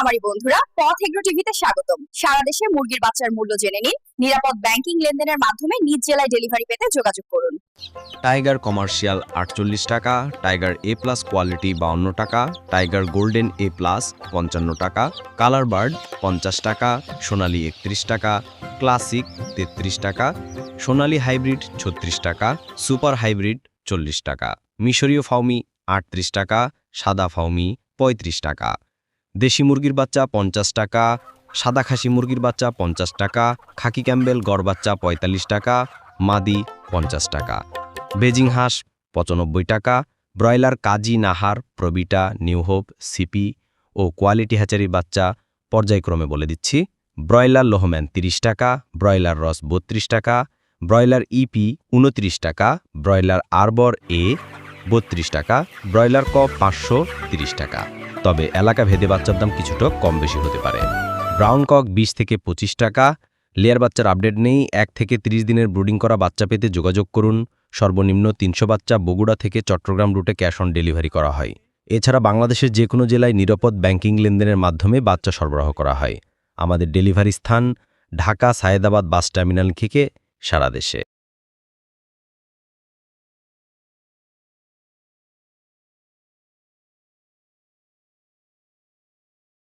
খামারি বন্ধুরা, পথ এগ্রো টিভিতে স্বাগতম। সারা দেশে মুরগির বাচ্চার মূল্য জেনে নিন। নিরাপদ ব্যাংকিং লেনদেনের মাধ্যমে নিজ জেলায় ডেলিভারি পেতে যোগাযোগ করুন। টাইগার কমার্শিয়াল আটচল্লিশ টাকা টাইগার এ প্লাস কোয়ালিটি বাউন্ন টাকা টাইগার গোল্ডেন এ প্লাস পঞ্চান্ন টাকা কালার বার্ড পঞ্চাশ টাকা, সোনালি একত্রিশ টাকা ক্লাসিক তেত্রিশ টাকা, সোনালি হাইব্রিড ছত্রিশ টাকা সুপার হাইব্রিড চল্লিশ টাকা, মিশরীয় ফাউমি আটত্রিশ টাকা, সাদা ফাউমি পঁয়ত্রিশ টাকা। দেশি মুরগির বাচ্চা পঞ্চাশ টাকা, সাদা খাসি মুরগির বাচ্চা পঞ্চাশ টাকা, খাকি ক্যাম্বেল গড় বাচ্চা পঁয়তাল্লিশ টাকা, মাদি পঞ্চাশ টাকা, বেজিং হাঁস পঁচানব্বই টাকা, broiler Kazi Nahar, Provita, New Hope, CP ও কোয়ালিটি হ্যাচারি বাচ্চা পর্যায়ক্রমে বলে দিচ্ছি, ব্রয়লার লোহম্যান তিরিশ টাকা, ব্রয়লার রস বত্রিশ টাকা, ব্রয়লার ইপি উনত্রিশ টাকা, ব্রয়লার আরবর এ বত্রিশ টাকা, ব্রয়লার ক পাঁচশো টাকা। তবে এলাকা ভেদে বাচ্চার দাম কিছুটা কম বেশি হতে পারে। ব্রাউন কক বিশ থেকে পঁচিশ টাকা। লেয়ার বাচ্চার আপডেট নেই। এক থেকে ৩০ দিনের ব্রুডিং করা বাচ্চা পেতে যোগাযোগ করুন। সর্বনিম্ন তিনশো বাচ্চা বগুড়া থেকে চট্টগ্রাম রুটে ক্যাশ অন ডেলিভারি করা হয়। এছাড়া বাংলাদেশের যে কোনো জেলায় নিরাপদ ব্যাংকিং লেনদেনের মাধ্যমে বাচ্চা সরবরাহ করা হয়। আমাদের ডেলিভারি স্থান ঢাকা সায়েদাবাদ বাস টার্মিনাল থেকে সারা দেশে।